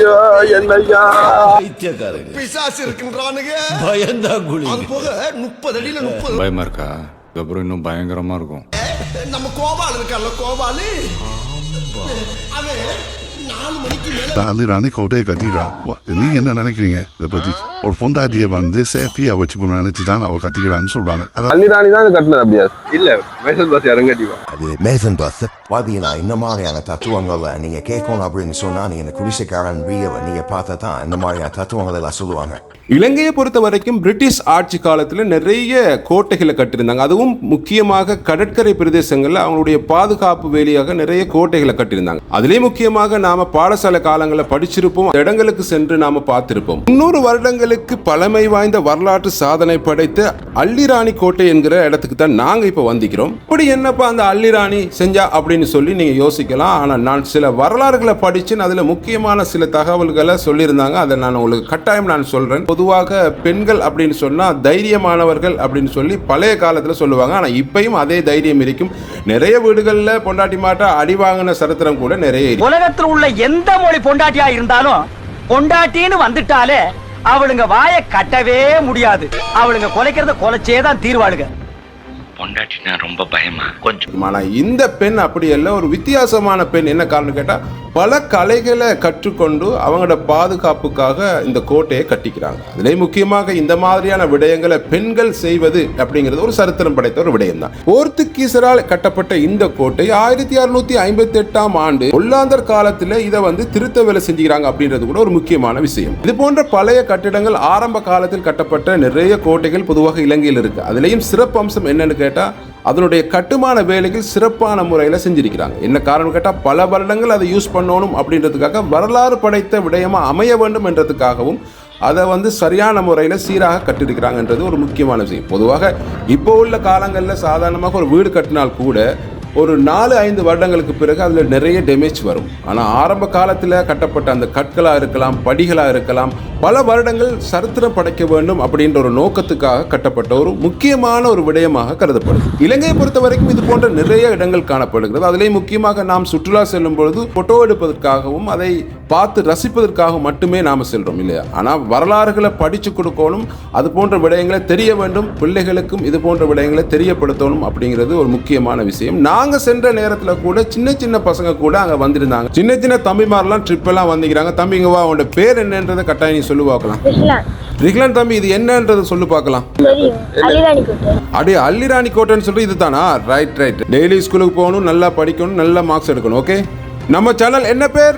ஐயா என்னையா? பைத்தியக்காரங்க பிசாசு இருக்கின்றானுங்க. பயந்தா குழி அது போக முப்பது அடியில முப்பது பயமா இருக்கா? அதுக்கப்புறம் இன்னும் பயங்கரமா இருக்கும். நம்ம கோபால் இருக்கான்ல கோபாலு. அள்ளிராணி கோட்டையை கட்டிடுறான் நீங்க என்ன நினைக்கிறீங்க இதை பத்தி ஒரு பொண்டாட்டியை வந்து சேஃப்டியா வச்சுக்கணும் நினைச்சு தான் அவ கட்டிக்கிறான்னு சொல்றாங்க அதான் அள்ளிராணி தான் கட்டினது அப்படியா இல்ல மேசல் பாஸ் யாரும் கட்டிவா அது மேசன் பஸ் பார்த்தீங்கன்னா இந்த மாதிரியான தத்துவங்களை நீங்க கேட்கணும் அப்படின்னு சொன்னா நீங்க இந்த குடிசைக்காரன் வீரவை நீங்க பார்த்தா தான் இந்த மாதிரியான தத்துவங்களை எல்லாம் சொல்லுவாங்க இலங்கையை பொறுத்த வரைக்கும் பிரிட்டிஷ் ஆட்சி காலத்தில் நிறைய கோட்டைகளை கட்டியிருந்தாங்க. அதுவும் முக்கியமாக கடற்கரை பிரதேசங்களில் அவங்களுடைய பாதுகாப்பு வேலியாக நிறைய கோட்டைகளை கட்டியிருந்தாங்க. அதிலே முக்கியமாக நாம பாடசாலை காலங்களில் படிச்சிருப்போம். இடங்களுக்கு சென்று நாம பார்த்திருப்போம். முன்னூறு வருடங்களுக்கு பழமை வாய்ந்த வரலாற்று சாதனை படைத்த அள்ளிராணி கோட்டை என்கிற இடத்துக்கு தான் நாங்க இப்ப வந்திக்கிறோம் இப்படி என்னப்பா அந்த அள்ளிராணி செஞ்சா அப்படின்னு சொல்லி நீங்க யோசிக்கலாம். ஆனா நான் சில வரலாறுகளை படிச்சு அதுல முக்கியமான சில தகவல்களை சொல்லியிருந்தாங்க. அதை நான் உங்களுக்கு கட்டாயம் நான் சொல்றேன். பொதுவாக பெண்கள் அப்படின்னு சொன்னா தைரியமானவர்கள் அப்படின்னு சொல்லி பழைய காலத்துல சொல்லுவாங்க. ஆனா இப்பயும் அதே தைரியம் இருக்கும். நிறைய வீடுகள்ல பொண்டாட்டி மாட்டா அடி வாங்கின சரித்திரம் கூட நிறைய உலகத்தில் உள்ள எந்த மொழி பொண்டாட்டியா இருந்தாலும் பொண்டாட்டின்னு வந்துட்டாலே அவளுங்க வாய கட்டவே முடியாது. அவளுங்க கொலைக்கிறத கொலைச்சே தான் தீர்வாளுங்க. பொண்டாட்டினா ரொம்ப பயமா? கொஞ்சம். ஆனா இந்த பெண் அப்படி அல்ல. ஒரு வித்தியாசமான பெண். என்ன காரணம் கேட்டா பல கலைகளை கற்றுக்கொண்டு அவங்களோட பாதுகாப்புக்காக இந்த கோட்டையை கட்டிக்கிறாங்க. அதிலே முக்கியமாக இந்த மாதிரியான விடயங்களை பெண்கள் செய்வது அப்படிங்கிறது ஒரு சரித்திரம் படைத்த ஒரு விடயம் தான் போர்த்துகீசரால் கட்டப்பட்ட இந்த கோட்டை ஆயிரத்தி அறுநூத்தி ஐம்பத்தி எட்டாம் ஆண்டு ஒல்லாந்தர் காலத்தில் இதை வந்து திருத்த வேலை செஞ்சுக்கிறாங்க அப்படின்றது கூட ஒரு முக்கியமான விஷயம். இது போன்ற பழைய கட்டிடங்கள் ஆரம்ப காலத்தில் கட்டப்பட்ட நிறைய கோட்டைகள் பொதுவாக இலங்கையில் இருக்கு. அதுலேயும் சிறப்பு அம்சம் என்னன்னு கேட்டால் அதனுடைய கட்டுமான வேலைகள் சிறப்பான முறையில் செஞ்சிருக்கிறாங்க. என்ன காரணம் கேட்டால் பல வருடங்கள் அதை யூஸ் பண்ணணும் அப்படின்றதுக்காக வரலாறு படைத்த விடயமாக அமைய வேண்டும் என்றதுக்காகவும் அதை வந்து சரியான முறையில் சீராக கட்டியிருக்கிறாங்கன்றது ஒரு முக்கியமான விஷயம். பொதுவாக இப்போ உள்ள காலங்களில் சாதாரணமாக ஒரு வீடு கட்டினால் கூட ஒரு நாலு ஐந்து வருடங்களுக்கு பிறகு அதில் நிறைய டேமேஜ் வரும். ஆனால் ஆரம்ப காலத்தில் கட்டப்பட்ட அந்த கற்களாக இருக்கலாம் படிகளாக இருக்கலாம் பல வருடங்கள் சரித்திரம் படைக்க வேண்டும் அப்படின்ற ஒரு நோக்கத்துக்காக கட்டப்பட்ட ஒரு முக்கியமான ஒரு விடயமாக கருதப்படுது. இலங்கையை பொறுத்த வரைக்கும் இது போன்ற நிறைய இடங்கள் காணப்படுகிறது. அதிலே முக்கியமாக நாம் சுற்றுலா செல்லும் பொழுது போட்டோ எடுப்பதற்காகவும் அதை பார்த்து ரசிப்பதற்காக மட்டுமே நாம் செல்கிறோம் இல்லையா? ஆனால் வரலாறுகளை படித்து கொடுக்கணும் அது போன்ற விடயங்களை தெரிய வேண்டும் பிள்ளைகளுக்கும் இது போன்ற விடயங்களை தெரியப்படுத்தணும் அப்படிங்கிறது ஒரு முக்கியமான விஷயம். நாங்கள் சென்ற நேரத்தில் கூட சின்ன சின்ன பசங்க கூட அங்கே வந்திருந்தாங்க. சின்ன சின்ன தம்பிமாரெல்லாம் ட்ரிப் எல்லாம் வந்துக்கிறாங்க தம்பிங்க வா உன்னோட பேர் என்னன்றதை கட்டாயம் நீ சொல்லு பார்க்கலாம். ரிக்லான் தம்பி இது என்னன்றதை சொல்லு பார்க்கலாம். அடே அள்ளிராணி கோட்டைன்னு சொல்லி இதுதானா ரைட் ரைட் டெய்லி ஸ்கூலுக்கு போகணும் நல்லா படிக்கணும் நல்ல மார்க்ஸ் எடுக்கணும் ஓகே நம்ம சேனல் என்ன பேர்?